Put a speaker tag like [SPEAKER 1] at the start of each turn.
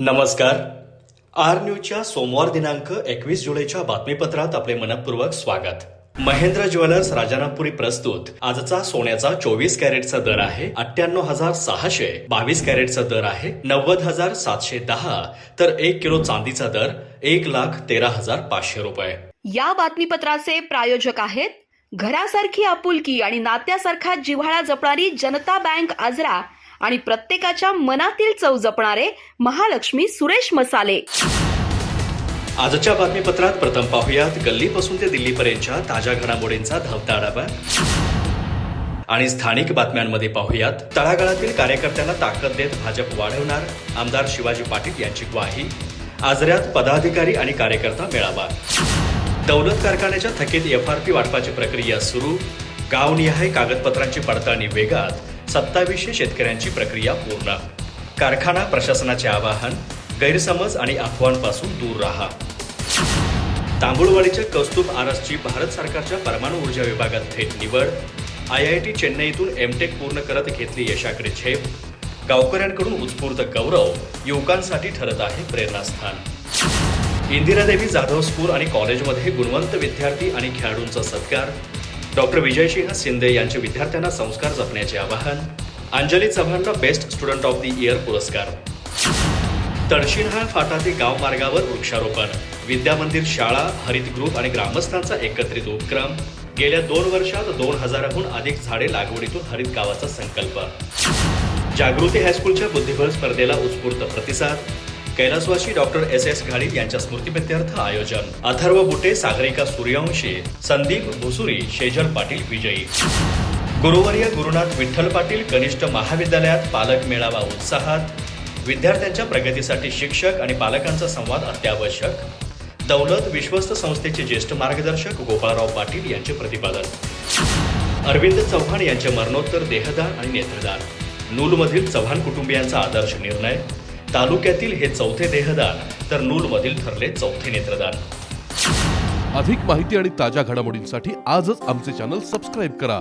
[SPEAKER 1] नमस्कार. आर न्यूजच्या सोमवार दिनांक एकवीस जुलैच्या बातमीपत्रात आपले मनपूर्वक स्वागत. महेंद्र ज्वेलर्स राजारामपुरी प्रस्तुत. आजचा सोन्याचा चोवीस कॅरेटचा दर आहे अठ्ठ्याण्णव हजार सहाशे बावीस कॅरेटचा दर आहे नव्वद हजार सातशे दहा तर एक किलो चांदीचा दर एक लाख तेरा हजार पाचशे रुपये.
[SPEAKER 2] या बातमीपत्राचे प्रायोजक आहेत घरासारखी आपुलकी आणि नात्यासारखा जिव्हाळा जपणारी जनता बँक आजरा आणि प्रत्येकाच्या मनातील चव जपणारे महालक्ष्मी सुरेश मसाले.
[SPEAKER 1] आजच्या बातमीपत्रात प्रथम पाहुयात गल्लीपासून ते दिल्लीपर्यंतच्या ताज्या घडामोडींचा धावता आढावा. आणि स्थानिक बातम्यांमध्ये पाहुयात तळागाळातील कार्यकर्त्यांना ताकद देत भाजप वाढवणार आमदार शिवाजी पाटील यांची ग्वाही आजऱ्यात पदाधिकारी आणि कार्यकर्ता मेळावा. दौलत कारखान्याच्या थकीत एफ आर पी वाटपाची प्रक्रिया सुरू गावनिहाय कागदपत्रांची पडताळणी वेगात सत्तावीसशे शेतकऱ्यांची प्रक्रिया पूर्ण. कारखाना प्रशासनाचे आवाहन गैरसमज आणि अफवांपासून दूर राहा. तांबुळवाडीच्या कौस्तुभ आरसची भारत सरकारच्या परमाणु ऊर्जा विभागात थेट निवड. आय आय टी चेन्नईतून एमटेक पूर्ण करत घेतली यशाकडे झेप. गावकऱ्यांकडून उत्स्फूर्त गौरव युवकांसाठी ठरत आहे प्रेरणास्थान. इंदिरादेवी जाधव स्कूल आणि कॉलेजमध्ये गुणवंत विद्यार्थी आणि खेळाडूंचा सत्कार. डॉक्टर विजयसिंह शिंदे यांचे विद्यार्थ्यांना संस्कार जपण्याचे आवाहन. Anjali चव्हाणला best student of the year पुरस्कार. तडशिनहाळ फाटा ते गाव मार्गावर वृक्षारोपण. विद्यामंदिर शाळा हरित ग्रुप आणि ग्रामस्थांचा एकत्रित उपक्रम. गेल्या दोन वर्षात दोन हजाराहून अधिक झाडे लागवडीतून हरित गावाचा संकल्प. जागृती हायस्कूलच्या बुद्धिबळ स्पर्धेला उत्स्फूर्त प्रतिसाद. कैलासवासी डॉक्टर एस एस घाडी यांच्या स्मृतिप्रित्यर्थ आयोजन. अथर्व बुटे सागरिका सूर्यवंशी संदीप भुसुरी शेजल पाटील विजयी. गुरुवर्य गुरुनाथ विठ्ठल पाटील कनिष्ठ महाविद्यालयात पालक मेळावा उत्साहात. विद्यार्थ्यांच्या प्रगतीसाठी शिक्षक आणि पालकांचा संवाद अत्यावश्यक. दौलत विश्वस्त संस्थेचे ज्येष्ठ मार्गदर्शक गोपाळराव पाटील यांचे प्रतिपादन. अरविंद चव्हाण यांचे मरणोत्तर देहदान आणि नेत्रदान. नूलमधील चव्हाण कुटुंबियांचा आदर्श निर्णय. तालुक्यातील हे चौथे देहदान तर नूलमधील ठरले चौथे नेत्रदान.
[SPEAKER 3] अधिक माहिती आणि ताज्या घडामोडींसाठी आजच आमचे चॅनल सबस्क्राईब करा.